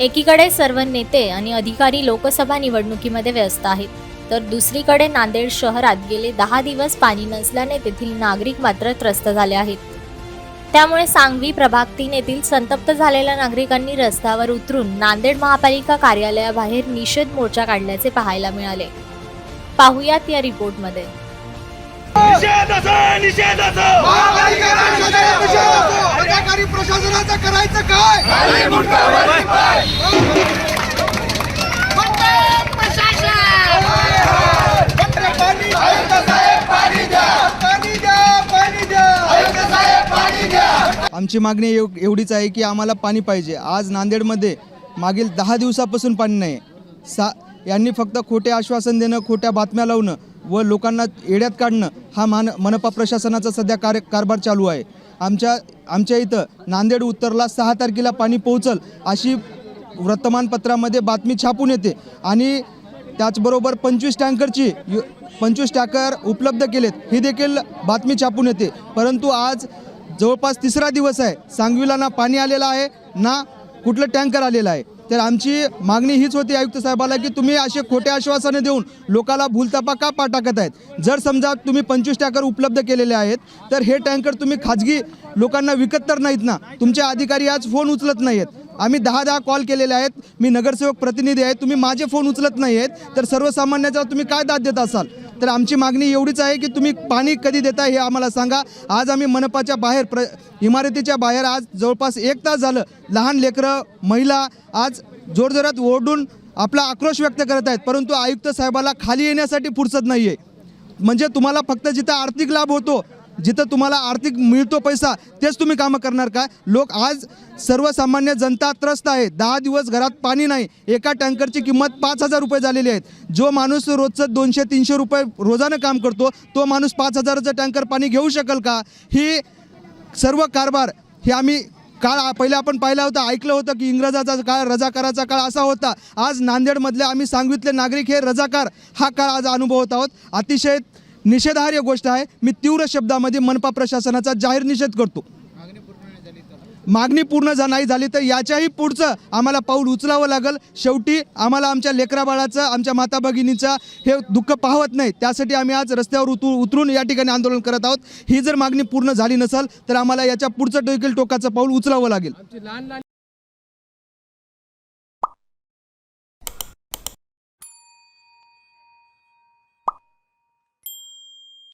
एकीकडे सर्व नेते आणि अधिकारी लोकसभा निवडणुकीमध्ये व्यस्त आहेत तर दुसरीकडे नांदेड शहरात गेले दहा दिवस पाणी नसल्याने तेथील नागरिक मात्र त्रस्त झाले आहेत. त्यामुळे सांगवी प्रभाग तीन येथील संतप्त झालेल्या नागरिकांनी रस्त्यावर उतरून नांदेड महापालिका कार्यालयाबाहेर निषेध मोर्चा काढल्याचे पाहायला मिळाले. पाहुयात या रिपोर्टमध्ये. प्रशासनाचं करायचं काय? आमची मागणी एव एवढीच आहे की आम्हाला पाणी पाहिजे. आज नांदेडमध्ये मागील दहा दिवसापासून पाणी नाही. सा यांनी फक्त खोटे आश्वासन देणं खोट्या बातम्या लावणं व लोकांना येड्यात काढणं हा मान मनपा प्रशासनाचा सध्या कार्य कारभार चालू आहे. आमच्या आमच्या इथं नांदेड उत्तरला सहा तारखेला पाणी पोहोचल अशी वर्तमानपत्रामध्ये बातमी छापून येते आणि त्याचबरोबर पंचवीस टँकरची यु- पंचवीस टँकर उपलब्ध केलेत. ही देखील बातमी छापून येते. परंतु आज जवळपास तिसरा दिवस आहे. सांगवीला ना पाणी आलेलं आहे ना कुठलं टँकर आलेलं आहे. तर आमची मागणी हीच होती आयुक्त साहेबाला की तुम्ही असे खोटे आश्वासनं देऊन लोकाला भूलतापा का पा टाकत आहेत? जर समजा तुम्ही पंचवीस टँकर उपलब्ध केलेले आहेत तर हे टँकर तुम्ही खाजगी लोकांना विकत तर नाहीत ना? तुमचे अधिकारी आज फोन उचलत नाही आहेत आम्ही दहा दहा कॉल केलेले आहेत. मी नगरसेवक प्रतिनिधी आहे. तुम्ही माझे फोन उचलत नाही आहेत. तर सर्वसामान्याचा तुम्ही काय दाद देत असाल? तर आमची मागणी एवढीच आहे की तुम्ही पाणी कधी देता हे आम्हाला सांगा. आज आम्ही मनपाच्या बाहेर प्र इमारतीच्या बाहेर आज जवळपास एक तास झालं. लहान लेकरं महिला आज जोरजोरात ओरडून आपला आक्रोश व्यक्त करत आहेत. परंतु आयुक्त साहेबाला खाली येण्यासाठी फुरसत नाही आहे म्हणजे तुम्हाला फक्त जिथं आर्थिक लाभ होतो जिथं तुम्हाला आर्थिक मिळतो पैसा तेच तुम्ही कामं करणार का? लोक आज सर्वसामान्य जनता त्रस्त आहे. दहा दिवस घरात पाणी नाही. एका टँकरची किंमत पाच हजार रुपये झालेली आहेत जो माणूस रोजचं दोनशे तीनशे रुपये रोजानं काम करतो तो माणूस पाच हजाराचं टँकर पाणी घेऊ शकेल का? ही सर्व कारभार हे आम्ही काळ पहिले आपण पाहिला होता ऐकलं होतं की इंग्रजाचा काळ रजाकाराचा काळ असा होता. आज नांदेडमधले आम्ही सांगितले नागरिक हे रजाकार हा काळ आज अनुभवत आहोत. अतिशय निषेधार्य गोष्ट आहे. मी तीव्र शब्दामध्ये मनपा प्रशासनाचा जाहीर निषेध करतो. मागणी पूर्ण झा नाही झाली तर याच्याही पुढचं आम्हाला पाऊल उचलावं लागेल. शेवटी आम्हाला आमच्या लेकराबाळाचं आमच्या माता भगिनीचं हे दुःख पाहवत नाही. त्यासाठी आम्ही आज रस्त्यावर उतरू उतरून या ठिकाणी आंदोलन करत आहोत. ही जर मागणी पूर्ण झाली नसेल तर आम्हाला याच्या पुढचं देखील टोकाचं पाऊल उचलावं लागेल.